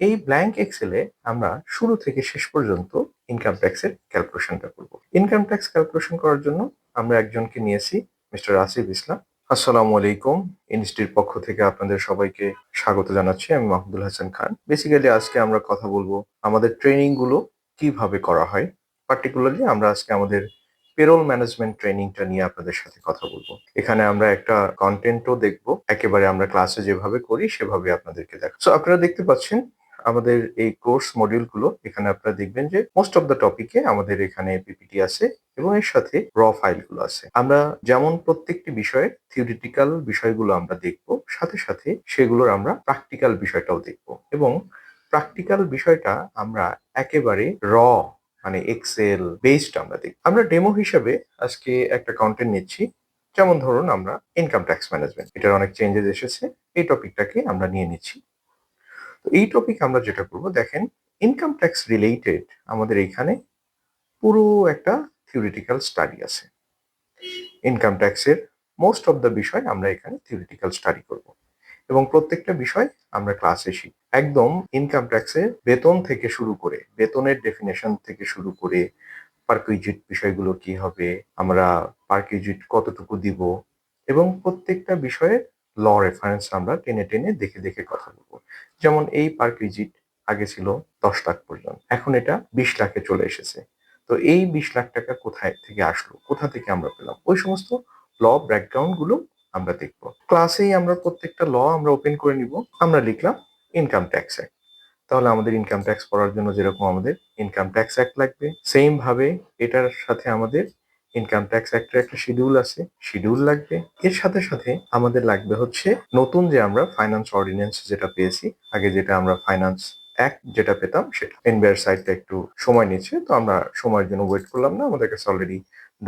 এই ব্ল্যাঙ্ক এক্সেলে আমরা শুরু থেকে শেষ পর্যন্ত ইনকাম ট্যাক্সের ক্যালকুলেশনটা করব। ইনকাম ট্যাক্স ক্যালকুলেশন করার জন্য আমরা একজনকে নিয়েছি মিস্টার আসিফ ইসলাম। আসসালামু আলাইকুম ইনস্টির পক্ষ থেকে আপনাদের সবাইকে স্বাগত জানাচ্ছি, আমি মাহমুদুল হাসান খান। বেসিক্যালি আজকে আমরা কথা বলব আমাদের ট্রেনিংগুলো কীভাবে করা হয়। পার্টিকুলারলি আমরা আজকে আমাদের পেরোল ম্যানেজমেন্ট ট্রেনিংটা নিয়ে আপনাদের সাথে কথা বলব। এখানে আমরা একটা কন্টেন্টও দেখব। একেবারে আমরা ক্লাসে যেভাবে করি সেভাবে আপনাদেরকে দেখ সো আপনারা দেখতে পাচ্ছেন আমাদের এই কোর্স মডিউলগুলো এখানে আপনারা দেখবেন যে মোস্ট অফ দ্য টপিকে আমাদের এখানে পিপিটি আছে এবং এর সাথে র ফাইলগুলো আছে। আমরা যেমন প্রত্যেকটি বিষয়ে থিওরিটিক্যাল বিষয়গুলো আমরা দেখব, সাথে সাথে সেগুলোর আমরা প্র্যাকটিক্যাল বিষয়টাও দেখব এবং প্র্যাকটিক্যাল বিষয়টা আমরা একেবারে র মানে এক্সেল বেসড আমরা দেখব। আমরা ডেমো হিসাবে আজকে একটা কন্টেন্ট নিচ্ছি, যেমন ধরুন আমরা ইনকাম ট্যাক্স ম্যানেজমেন্ট এটার অনেক চেঞ্জেস এসেছে, এই টপিকটাকে আমরা নিয়ে নিচ্ছি। তো এই টপিক আমরা যেটা করব, দেখেন ইনকাম ট্যাক্স রিলেটেড আমাদের এখানে পুরো একটা থিওরিটিক্যাল স্টাডি আছে। ইনকাম ট্যাক্সের মোস্ট অফ দ্য বিষয় আমরা এখানে থিওরিটিক্যাল স্টাডি করব। এবং প্রত্যেকটা বিষয় আমরা ক্লাসে শিখি একদম ইনকাম ট্যাক্সের বেতন থেকে শুরু করে, বেতনের ডেফিনেশন থেকে শুরু করে পার্কুইজিট বিষয়গুলো কি হবে, আমরা পার্কুইজিট কতটুকু দিব, এবং প্রত্যেকটা বিষয়ে ল রেফারেন্স আমরা টেনে টেনে দেখে দেখে কথা বলব। যেমন এই পার্ক ভিজিট আগে ছিল দশ লাখ পর্যন্ত, এখন এটা বিশ লাখে চলে এসেছে। তো এই বিশ লাখ টাকা কোথায় থেকে আসলো? কোথা থেকে আমরা পেলাম? ওই সমস্ত ল ব্যাকগ্রাউন্ডগুলো আমরা দেখব। ক্লাসেই আমরা প্রত্যেকটা ল আমরা ওপেন করে নিব। আমরা লিখলাম ইনকাম ট্যাক্স অ্যাক্ট তাহলে আমাদের ইনকাম ট্যাক্স পড়ার জন্য যেরকম আমাদের ইনকাম ট্যাক্স অ্যাক্ট লাগবে সেম ভাবে এটার সাথে আমাদের ইনকাম ট্যাক্স অ্যাক্টের একটা শিডিউল আছে শিডিউল লাগবে। এর সাথে সাথে আমাদের লাগবে হচ্ছে নতুন যে আমরা ফাইন্যান্স অর্ডিন্যান্স যেটা পেয়েছি, আগে যেটা আমরা ফাইন্যান্স অ্যাক্ট যেটা পেতাম সেটা। এনবিআর সাইটটা একটু সময় নিচ্ছে, তো আমরা সময়ের জন্য ওয়েট করলাম না, আমাদের কাছে অলরেডি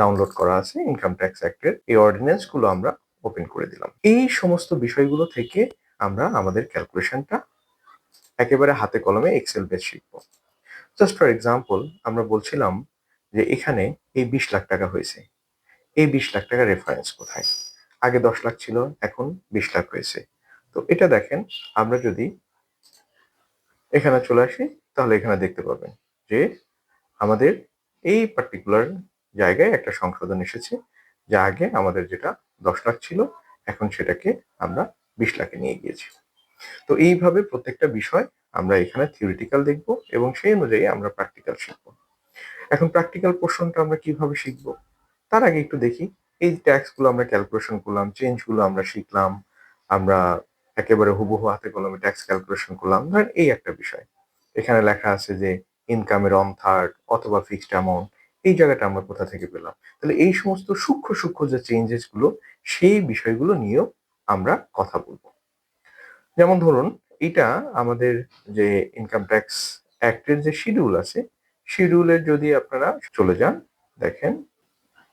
ডাউনলোড করা আছে ইনকাম ট্যাক্স অ্যাক্টের এই অর্ডিন্যান্সগুলো আমরা ওপেন করে দিলাম। এই সমস্ত বিষয়গুলো থেকে আমরা আমাদের ক্যালকুলেশনটা একেবারে হাতে কলমে এক্সেল বেস শিখব জাস্ট ফর এক্সাম্পল আমরা বলছিলাম যে এখানে এই বিশ লাখ টাকা হয়েছে। এই বিশ লাখ টাকা রেফারেন্স কোথায়? আগে দশ লাখ ছিল, এখন বিশ লাখ হয়েছে। তো এটা দেখেন, আমরা যদি এখানে চলে আসি, তাহলে এখানে দেখতে পাবেন যে আমাদের এই পার্টিকুলার জায়গায় একটা সংশোধন এসেছে, যা আগে আমাদের যেটা দশ লাখ ছিল, এখন সেটাকে আমরা বিশ লাখে নিয়ে গিয়েছি। তো এইভাবে প্রত্যেকটা বিষয় আমরা এখানে থিওরিটিক্যাল দেখব এবং সেই অনুযায়ী আমরা প্র্যাকটিক্যাল শিখব। এখন প্র্যাকটিক্যাল পোর্শনটা আমরা কীভাবে শিখব? তার আগে একটু দেখি। এই ট্যাক্সগুলো আমরা ক্যালকুলেশন করলাম চেঞ্জগুলো আমরা শিখলাম, আমরা একেবারে হুবহু হাতে কলমে ট্যাক্স ক্যালকুলেশন করলাম। ধরেন এই একটা বিষয়। এখানে লেখা আছে যে ইনকামের অন থার্ড অথবা ফিক্সড অ্যামাউন্ট এই জায়গাটা আমরা কোথা থেকে পেলাম? তাহলে এই সমস্ত সূক্ষ্ম সূক্ষ্ম যে চেঞ্জেসগুলো, সেই বিষয়গুলো নিয়েও আমরা কথা বলব। যেমন ধরুন এটা আমাদের যে ইনকাম ট্যাক্স অ্যাক্টের যে শিডিউল আছে শিডিউলে যদি আপনারা চলে যান, দেখেন,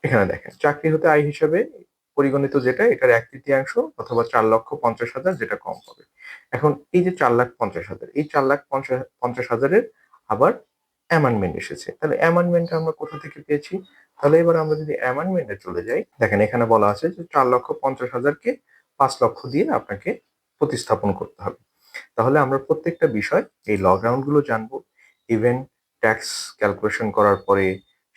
এখানে দেখেন, চাকরি হতে আয় হিসাবে পরিগণিত যেটা, এটার এক তৃতীয়াংশ অথবা চার লক্ষ পঞ্চাশ হাজার যেটা কম হবে। এখন এই যে চার লাখ পঞ্চাশ হাজার, এই চার লাখ পঞ্চাশ পঞ্চাশ হাজারের আবার অ্যামান্ডমেন্ট এসেছে। তাহলে অ্যামান্ডমেন্টটা আমরা কোথা থেকে পেয়েছি? তাহলে এবার আমরা যদি অ্যামান্ডমেন্টে চলে যাই, দেখেন এখানে বলা আছে যে চার লক্ষ পঞ্চাশ হাজারকে পাঁচ লক্ষ দিয়ে আপনাকে প্রতিস্থাপন করতে হবে। তাহলে আমরা প্রত্যেকটা বিষয়, এই লকডাউনগুলো জানব ইভেন ট্যাক্স ক্যালকুলেশন করার পরে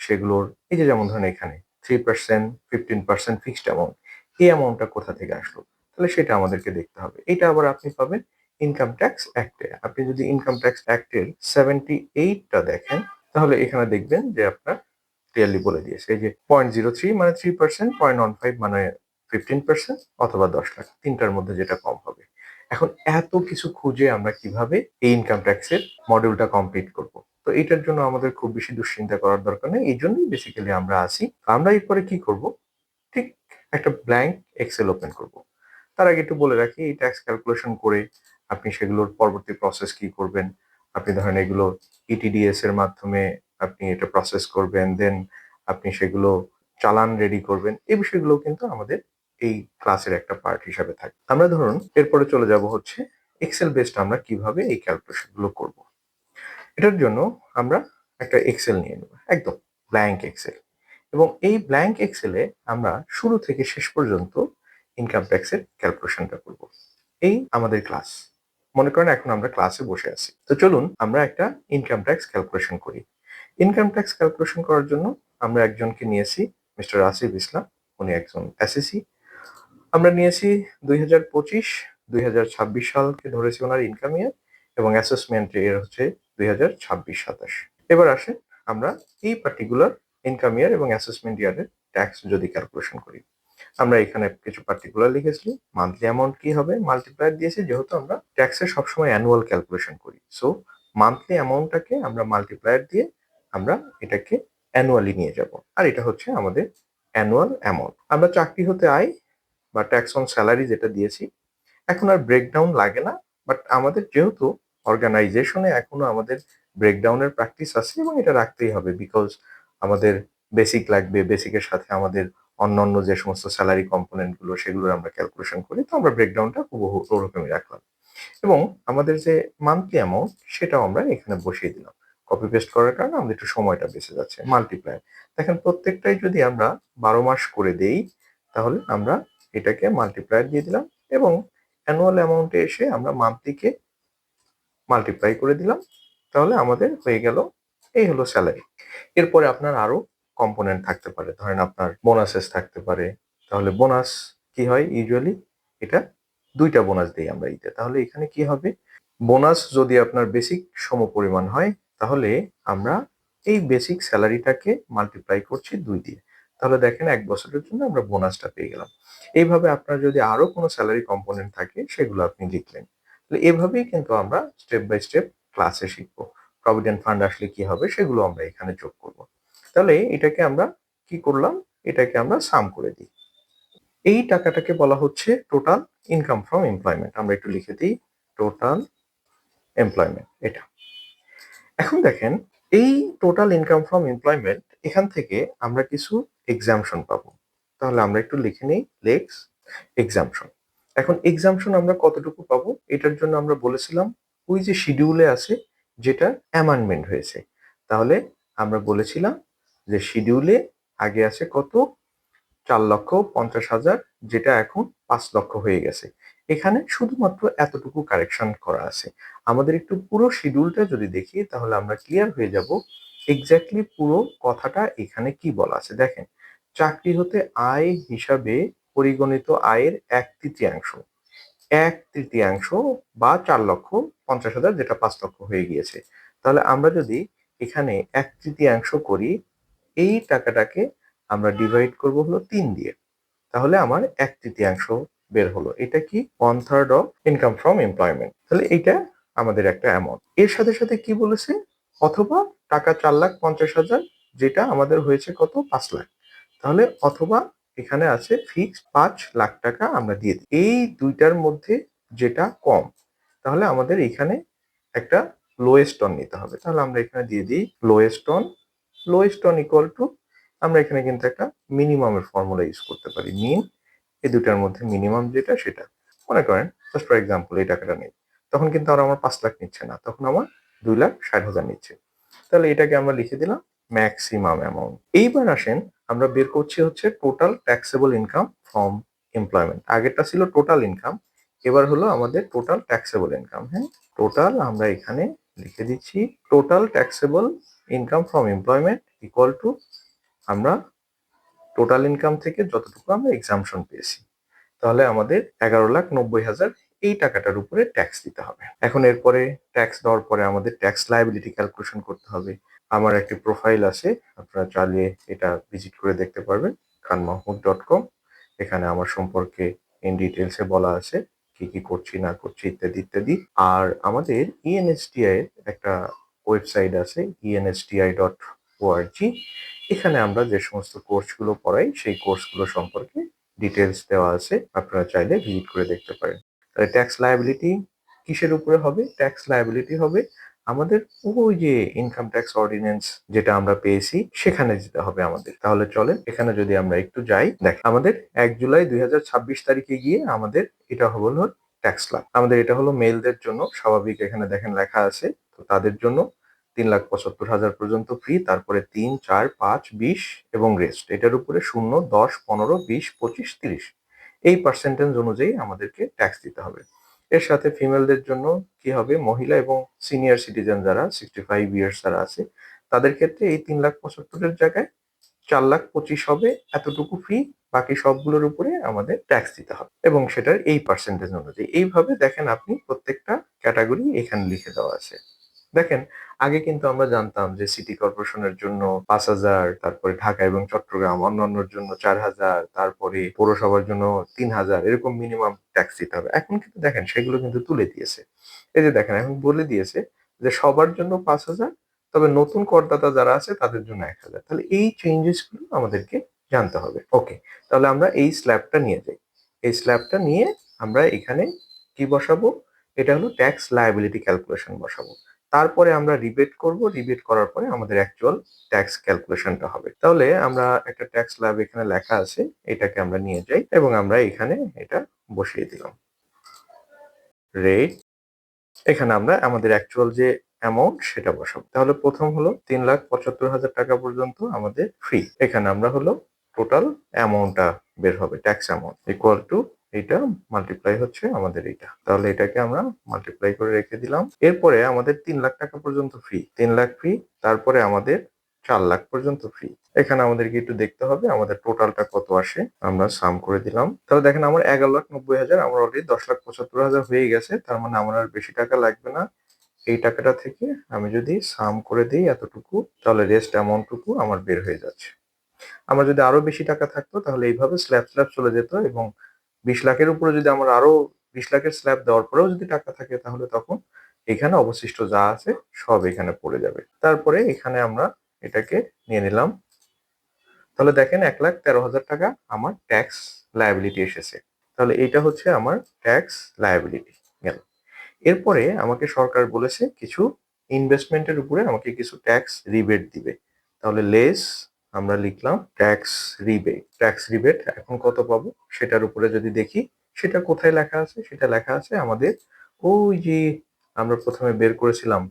সেগুলোর, এই যে যেমন ধরেন এখানে three percent fifteen percent fixed amount এই অ্যামাউন্টটা কোথা থেকে আসলো? তাহলে সেটা আমাদেরকে দেখতে হবে। এটা আবার আপনি পাবেন ইনকাম ট্যাক্স অ্যাক্টে আপনি যদি ইনকাম ট্যাক্স অ্যাক্টের সেভেন্টি এইটটা দেখেন, তাহলে এখানে দেখবেন যে আপনার ক্লিয়ারলি বলে দিয়েছে। এই যে পয়েন্ট জিরো থ্রি মানে three percent point one five মানে ফিফটিন পার্সেন্ট অথবা দশ লাখ। তিনটার মধ্যে যেটা কম হবে। এখন এত কিছু খুঁজে আমরা কীভাবে এই ইনকাম ট্যাক্সের মডিউলটা কমপ্লিট করব? তো এটার জন্য আমাদের খুব বেশি দুশ্চিন্তা করার দরকার নেই, এই জন্যই বেসিক্যালি আমরা আসি আমরা এরপরে কি করব? ঠিক একটা ব্ল্যাঙ্ক এক্সেল ওপেন করব। তার আগে একটু বলে রাখি, এই ট্যাক্স ক্যালকুলেশন করে আপনি সেগুলোর পরবর্তী প্রসেস কি করবেন? আপনি ধরেন এগুলো ইটিডিএস এর মাধ্যমে আপনি এটা প্রসেস করবেন দেন আপনি সেগুলো চালান রেডি করবেন। এই বিষয়গুলো কিন্তু আমাদের এই ক্লাসের একটা পার্ট হিসাবে থাকে। আমরা ধরুন, এরপরে চলে যাব হচ্ছে এক্সেল বেসড আমরা কীভাবে এই ক্যালকুলেশনগুলো করব? এটার জন্য আমরা একটা এক্সেল নিয়ে নেব, একদম ব্ল্যাঙ্ক এক্সেল এবং এই ব্ল্যাঙ্ক এক্সেলে আমরা শুরু থেকে শেষ পর্যন্ত ইনকাম ট্যাক্সের ক্যালকুলেশনটা করব। এই আমাদের ক্লাস মনে করেন এখন আমরা ক্লাসে বসে আছি। তো চলুন আমরা একটা ইনকাম ট্যাক্স ক্যালকুলেশন করি। ইনকাম ট্যাক্স ক্যালকুলেশন করার জন্য আমরা একজনকে নিয়েছি মিস্টার আসিফ ইসলাম। উনি একজন এসএসসি আমরা নিয়েছি দুই হাজার পঁচিশ, দুই হাজার ছাব্বিশ সালকে ধরেছি ওনার ইনকাম ইয়ার এবং অ্যাসেসমেন্ট এর হচ্ছে দুই হাজার ছাব্বিশ সাতাশ। এবার আসে আমরা এই পার্টিকুলার ইনকাম ইয়ার এবং অ্যাসেসমেন্ট ইয়ারের ট্যাক্স যদি ক্যালকুলেশন করি। আমরা এখানে কিছু পার্টিকুলার লিখেছি মান্থলি অ্যামাউন্ট কি হবে? মাল্টিপ্লায়ার দিয়েছি, যেহেতু আমরা ট্যাক্সের সবসময় অ্যানুয়াল ক্যালকুলেশন করি। সো মান্থলি অ্যামাউন্টটাকে আমরা মাল্টিপ্লায়ার দিয়ে আমরা এটাকে অ্যানুয়ালি নিয়ে যাব। আর এটা হচ্ছে আমাদের অ্যানুয়াল অ্যামাউন্ট আমরা চাকরি হতে আয় বা ট্যাক্স অন স্যালারি যেটা দিয়েছি, এখন আর ব্রেকডাউন লাগে না বাট আমাদের যেহেতু অর্গানাইজেশনে এখনও আমাদের ব্রেকডাউনের প্র্যাকটিস আছে এবং এটা রাখতেই হবে বিকজ আমাদের বেসিক লাগবে বেসিকের সাথে আমাদের অন্যান্য যে সমস্ত স্যালারি কম্পোনেন্টগুলো সেগুলোর আমরা ক্যালকুলেশন করি, তো আমরা ব্রেকডাউনটা হুবহু ওরকমই রাখলাম। এবং আমাদের যে মান্থলি অ্যামাউন্ট সেটাও আমরা এখানে বসিয়ে দিলাম। কপি পেস্ট করার কারণে আমাদের একটু সময়টা বেঁচে যাচ্ছে মাল্টিপ্লাই দেখেন প্রত্যেকটাই যদি আমরা বারো মাস করে দেই, তাহলে আমরা এটাকে মাল্টিপ্লায়ার দিয়ে দিলাম এবং অ্যানুয়াল অ্যামাউন্টে এসে আমরা মান্থলিকে মাল্টিপ্লাই করে দিলাম, তাহলে আমাদের হয়ে গেল, এই হলো স্যালারি এরপরে আপনার আরও কম্পোনেন্ট থাকতে পারে, ধরেন আপনার বোনাসেস থাকতে পারে, তাহলে বোনাস কি হয় ইউজুয়ালি এটা দুইটা বোনাস দিই আমরা ঈদে। তাহলে এখানে কি হবে? বোনাস যদি আপনার বেসিক সম পরিমাণ হয়, তাহলে আমরা এই বেসিক স্যালারিটাকে মাল্টিপ্লাই করছি দুই দিয়ে। তাহলে দেখেন এক বছরের জন্য আমরা বোনাসটা পেয়ে গেলাম। এইভাবে আপনার যদি আরও কোনো স্যালারি কম্পোনেন্ট থাকে, সেগুলো আপনি লিখলেন। তাহলে এভাবেই কিন্তু আমরা স্টেপ বাই স্টেপ ক্লাসে শিখব। প্রভিডেন্ট ফান্ড আসলে কি হবে সেগুলো আমরা এখানে যোগ করব। তাহলে এটাকে আমরা কি করলাম? এটাকে আমরা সাম করে দিই। এই টাকাটাকে বলা হচ্ছে টোটাল ইনকাম ফ্রম এমপ্লয়মেন্ট আমরা একটু লিখে দিই টোটাল এমপ্লয়মেন্ট এটা। এখন দেখেন, এই টোটাল ইনকাম ফ্রম এমপ্লয়মেন্ট এখান থেকে আমরা কিছু এক্সামশন পাবো। তাহলে আমরা একটু লিখে নিই লেক্স এক্সামশন এখন এক্সামশন আমরা কতটুকু পাবো? এটার জন্য আমরা বলেছিলাম, ওই যে শিডিউলে আছে, যেটা অ্যামান্ডমেন্ট হয়েছে। তাহলে আমরা বলেছিলাম যে শিডিউলে আগে আছে কত? চার লক্ষ পঞ্চাশ হাজার, যেটা এখন পাঁচ লক্ষ হয়ে গেছে। এখানে শুধুমাত্র এতটুকু কারেকশন করা আছে। আমাদের একটু পুরো শিডিউলটা যদি দেখি, তাহলে আমরা ক্লিয়ার হয়ে যাব এক্স্যাক্টলি পুরো কথাটা এখানে কি বলা আছে। দেখেন, চাকরি হতে আয় হিসাবে পরিগণিত আয়ের এক তৃতীয়াংশ। এক তৃতীয়াংশ বা চার লক্ষ পঞ্চাশ হাজার যেটা পাঁচ লক্ষ হয়ে গিয়েছে। তাহলে আমরা যদি এখানে এক তৃতীয়াংশ করি, এই টাকাটাকে আমরা ডিভাইড করব হলো তিন দিয়ে। তাহলে আমার এক তৃতীয়াংশ বের হলো। এটা কি? One third of income from employment তাহলে এইটা আমাদের একটা অ্যামাউন্ট এর সাথে সাথে কি বলেছে? অথবা টাকা চার লাখ পঞ্চাশ হাজার যেটা আমাদের হয়েছে কত? পাঁচ লাখ। তাহলে অথবা এখানে আছে ফিক্সড পাঁচ লাখ টাকা আমরা দিয়ে দিই। এই দুইটার মধ্যে যেটা কম, তাহলে আমাদের এখানে একটা লোয়েস্ট অন নিতে হবে। তাহলে আমরা এখানে দিয়ে দিই lowest on lowest on equal to আমরা এখানে কিন্তু একটা মিনিমামের ফর্মুলা ইউজ করতে পারি। মিন এই দুটার মধ্যে মিনিমাম যেটা, সেটা। মনে করেন জাস্ট ফর এক্সাম্পল এই টাকাটা নেই। তখন কিন্তু আর আমার পাঁচ লাখ নিচ্ছে না, তখন আমার দুই লাখ ষাট হাজার নিচ্ছে। তাহলে এটাকে আমরা লিখে দিলাম ম্যাক্সিমাম অ্যামাউন্ট এইবার আসেন আমরা বের করছি হচ্ছে total taxable income from employment আগেরটা ছিল টোটাল ইনকাম এবার হলো আমাদের টোটাল ট্যাক্সেবল ইনকাম হ্যাঁ? টোটাল আমরা এখানে লিখে দিচ্ছি total taxable income from employment equal to আমরা টোটাল ইনকাম থেকে যতটুকু আমরা এক্সামশন পেয়েছি। তাহলে আমাদের এগারো লাখ নব্বই হাজার এই টাকাটার উপরে ট্যাক্স দিতে হবে। এখন এরপরে ট্যাক্স দেওয়ার পরে আমাদের ট্যাক্স লাইবিলিটি ক্যালকুলেশন করতে হবে। আমার একটি প্রোফাইল আছে, আপনারা চালিয়ে এটা ভিজিট করে দেখতে পারবেন খান মাহমুদ ডট কম এখানে আমার সম্পর্কে ইন ডিটেলসে বলা আছে, কি কি করছি, না করছি, ইত্যাদি ইত্যাদি। আর আমাদের ইএনএসটিআই এর একটা ওয়েবসাইট আছে ইএনএসটিআই ডট ওআরজি এখানে আমরা যে সমস্ত কোর্সগুলো পড়াই, সেই কোর্সগুলো সম্পর্কে ডিটেলস দেওয়া আছে, আপনারা চাইলে ভিজিট করে দেখতে পারেন। তাহলে ট্যাক্স লায়াবিলিটি কিসের উপরে হবে? ট্যাক্স লায়াবিলিটি হবে আমাদের ওই যে ইনকাম ট্যাক্স অর্ডিন্যান্স যেটা আমরা পেয়েছি, সেখানে যেতে হবে আমাদের। তাহলে চলে এখানে যদি আমরা একটু যাই দেখ আমাদের এক জুলাই দুই হাজার ছাব্বিশ তারিখে গিয়ে আমাদের এটা হলো ট্যাক্স লাভ আমাদের এটা হলো মেলদের জন্য, স্বাভাবিক এখানে দেখেন লেখা আছে, তো তাদের জন্য তিন লাখ পঁচাত্তর হাজার পর্যন্ত ফ্রি তারপরে তিন, চার, পাঁচ, বিশ এবং রেস্ট এটার উপরে শূন্য, দশ, পনেরো, বিশ, পঁচিশ, তিরিশ। এই পার্সেন্টেজ অনুযায়ী আমাদেরকে ট্যাক্স দিতে হবে। এর সাথে ফিমেলদের জন্য কি হবে? মহিলা এবং সিনিয়র সিটিজেন যারা সিক্সটি ফাইভ ইয়ার্স যারা আছে, তাদের ক্ষেত্রে এই তিন লাখ পঁচাত্তরের জায়গায় চার লাখ পঁচিশ হবে এতটুকু ফি বাকি সবগুলোর উপরে আমাদের ট্যাক্স দিতে হবে। এবং সেটার এই পার্সেন্টেজ অনুযায়ী। এইভাবে দেখেন আপনি প্রত্যেকটা ক্যাটাগরি এখানে লিখে দেওয়া আছে। দেখেন, আগে কিন্তু আমরা জানতাম যে সিটি কর্পোরেশনের জন্য পাঁচ হাজার, তারপরে ঢাকা এবং চট্টগ্রাম, অন্যান্যর জন্য চার হাজার, তারপরে পৌরসভার জন্য তিন হাজার, এরকম মিনিমাম ট্যাক্স দিতে হবে। এখন কিন্তু দেখেন, সেগুলো কিন্তু তুলে দিয়েছে। এই যে দেখেন, এখন বলে দিয়েছে যে সবার জন্য পাঁচ হাজার, তবে নতুন করদাতা যারা আছে তাদের জন্য এক হাজার। তাহলে এই চেঞ্জেসগুলো আমাদেরকে জানতে হবে। ওকে তাহলে আমরা এই স্ল্যাবটা নিয়ে যাই। এই স্ল্যাবটা নিয়ে আমরা এখানে কি বসাবো? এটা হলো ট্যাক্স লায়াবিলিটি ক্যালকুলেশন বসাবো। তারপরে আমরা রিবেট করব। রিবেট করার পরে আমাদের অ্যাকচুয়াল ট্যাক্স ক্যালকুলেশনটা হবে। তাহলে আমরা একটা ট্যাক্স ল্যাব এখানে লেখা আছে, এটাকে আমরা নিয়ে যাই এবং আমরা এখানে এটা বসিয়ে দিলাম। রেট এখানে আমরা আমাদের অ্যাকচুয়াল যে অ্যামাউন্ট সেটা বসাবো। তাহলে প্রথম হলো তিন লাখ পঁচাত্তর হাজার টাকা পর্যন্ত আমাদের ফ্রি এখানে আমরা হলো টোটাল অ্যামাউন্টটা বের হবে ট্যাক্স অ্যামাউন্ট ইকুয়াল টু এটা মাল্টিপ্লাই হচ্ছে আমাদের এটা তাহলে এটাকে আমরা মাল্টিপ্লাই করে রেখে দিলাম। এরপরে আমাদের তিন লাখ টাকা পর্যন্ত ফ্রি তিন লাখ ফ্রি তারপরে আমাদের চার লাখ পর্যন্ত ফ্রি এখানে আমাদেরকে একটু দেখতে হবে, আমাদের টোটালটা কত আসে, আমরা সাম করে দিলাম। তাহলে দেখেন আমার এগারো লাখ নব্বই হাজার, আমার অলরেডি দশ লাখ পঁচাত্তর হাজার হয়ে গেছে, তার মানে আমার আর বেশি টাকা লাগবে না। এই টাকাটা থেকে আমি যদি সাম করে দিই এতটুকু, তাহলে রেস্ট অ্যামাউন্টটুকু আমার বের হয়ে যাচ্ছে। আমার যদি আরও বেশি টাকা থাকতো, তাহলে এইভাবে স্ল্যাব স্ল্যাব চলে যেত এবং বিশ লাখের উপরে যদি আমার আরও বিশ লাখের স্ল্যাব দেওয়ার পরেও যদি টাকা থাকে তাহলে তখন এখানে অবশিষ্ট যা আছে সব এখানে পড়ে যাবে। তারপরে এখানে আমরা এটাকে নিয়ে নিলাম। তাহলে দেখেন এক লাখ তেরো হাজার টাকা আমার ট্যাক্স লায়াবিলিটি এসেছে। তাহলে এটা হচ্ছে আমার ট্যাক্স লায়াবিলিটি গেল। এরপরে আমাকে সরকার বলেছে কিছু ইনভেস্টমেন্টের উপরে আমাকে কিছু ট্যাক্স রিবেট দিবে। তাহলে লেস আমরা লিখলাম ট্যাক্স রিবেট ট্যাক্স রিবেট এখন কত পাবো? সেটার উপরে যদি দেখি, সেটা কোথায় লেখা আছে? সেটা লেখা আছে আমাদের ওই যে আমরা প্রথমে বের করেছিলাম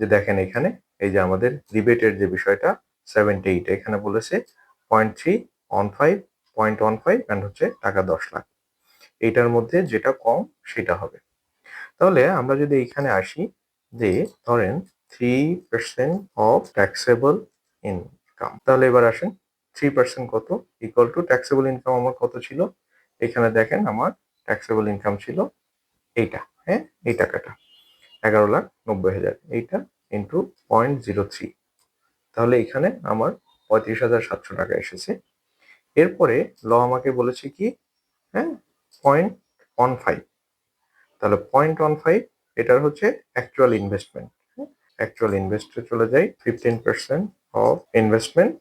যে দেখেন এখানে, এই যে আমাদের রিবেটের যে বিষয়টা সেভেন্টি এইট এখানে বলেছে point three on five point one five and হচ্ছে টাকা দশ লাখ। এইটার মধ্যে যেটা কম, সেটা হবে। তাহলে আমরা যদি এখানে আসি, যে ধরেন three percent of taxable income তাহলে এবার আসেন থ্রি পার্সেন্ট কত? ইকুয়াল টু ট্যাক্সেবল ইনকাম আমার কত ছিল? এখানে দেখেন আমার ট্যাক্সেবল ইনকাম ছিল এইটা হ্যাঁ? এই টাকাটা। এগারো লাখ নব্বই হাজার, এইটা ইন্টু পয়েন্ট জিরো থ্রি তাহলে এখানে আমার পঁয়ত্রিশ হাজার সাতশো টাকা এসেছে। এরপরে ল আমাকে বলেছে কি? হ্যাঁ? পয়েন্ট ওয়ান ফাইভ তাহলে পয়েন্ট ওয়ান ফাইভ এটার হচ্ছে অ্যাকচুয়াল ইনভেস্টমেন্ট অ্যাকচুয়াল ইনভেস্টে চলে যাই ফিফটিন পার্সেন্ট অফ ইনভেস্টমেন্ট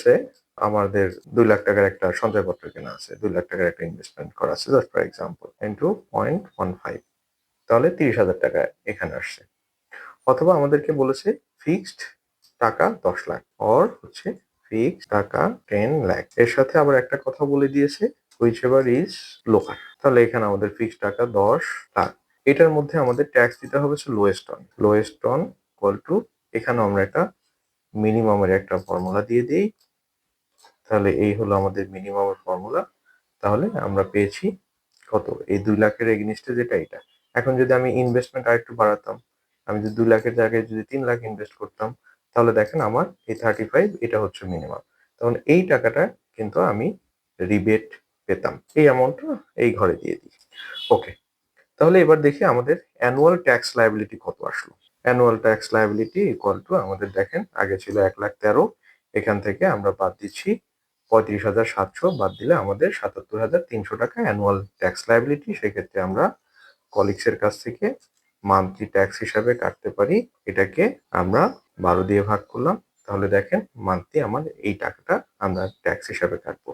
সে আমাদের দুই লাখ টাকার একটা সঞ্চয়পত্র কেনা আছে, দুই লাখ টাকার একটা ইনভেস্টমেন্ট করা আছে just for example into point one five তাহলে তিরিশ হাজার টাকা এখানে আসছে। অথবা আমাদেরকে বলেছে ফিক্সড টাকা দশ লাখ অর হচ্ছে ফিক্সড টাকা টেন লাখ। এর সাথে আবার একটা কথা বলে দিয়েছে হুইচ এভার ইজ লোকাল তাহলে এখানে আমাদের ফিক্সড টাকা দশ লাখ। এটার মধ্যে আমাদের ট্যাক্স দিতে হবে lowest on lowest on equal to এখানে আমরা একটা মিনিমামের একটা ফর্মুলা দিয়ে দিই। তাহলে এই হলো আমাদের মিনিমামের ফর্মুলা তাহলে আমরা পেয়েছি কত? এই দুই লাখের এগেনিস্টে যেটা এটা। এখন যদি আমি ইনভেস্টমেন্ট আর একটু বাড়াতাম, আমি যদি দুই লাখের জায়গায় যদি তিন লাখ ইনভেস্ট করতাম, তাহলে দেখেন আমার এই থার্টি ফাইভ এটা হচ্ছে মিনিমাম তখন এই টাকাটা কিন্তু আমি রিবেট পেতাম। এই অ্যামাউন্টটা এই ঘরে দিয়ে দিই। ওকে তাহলে এবার দেখি আমাদের অ্যানুয়াল ট্যাক্স লাইবিলিটি কত আসলো। Annual tax liability equal to আমাদের দেখেন, আগে ছিল এক লাখ তেরো, এখান থেকে আমরা বাদ দিচ্ছি পঁয়ত্রিশ হাজার সাতশো, বাদ দিলে আমাদের সাতাত্তর হাজার তিনশো টাকা অ্যানুয়াল ট্যাক্স লাইবিলিটি সেক্ষেত্রে আমরা কলিগসের কাছ থেকে মান্থলি ট্যাক্স হিসাবে কাটতে পারি, এটাকে আমরা বারো দিয়ে ভাগ করলাম। তাহলে দেখেন মান্থলি আমার এই টাকাটা আমরা ট্যাক্স হিসাবে কাটবো।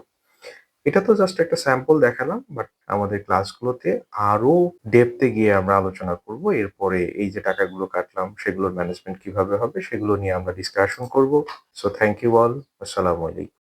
এটা তো জাস্ট একটা স্যাম্পল দেখালাম বাট আমাদের ক্লাসগুলোতে আরও ডেপতে গিয়ে আমরা আলোচনা করব। এরপরে এই যে টাকাগুলো কাটলাম, সেগুলোর ম্যানেজমেন্ট কীভাবে হবে, সেগুলো নিয়ে আমরা ডিসকাশন করব। সো থ্যাংক ইউ অল আসসালামু আলাইকুম।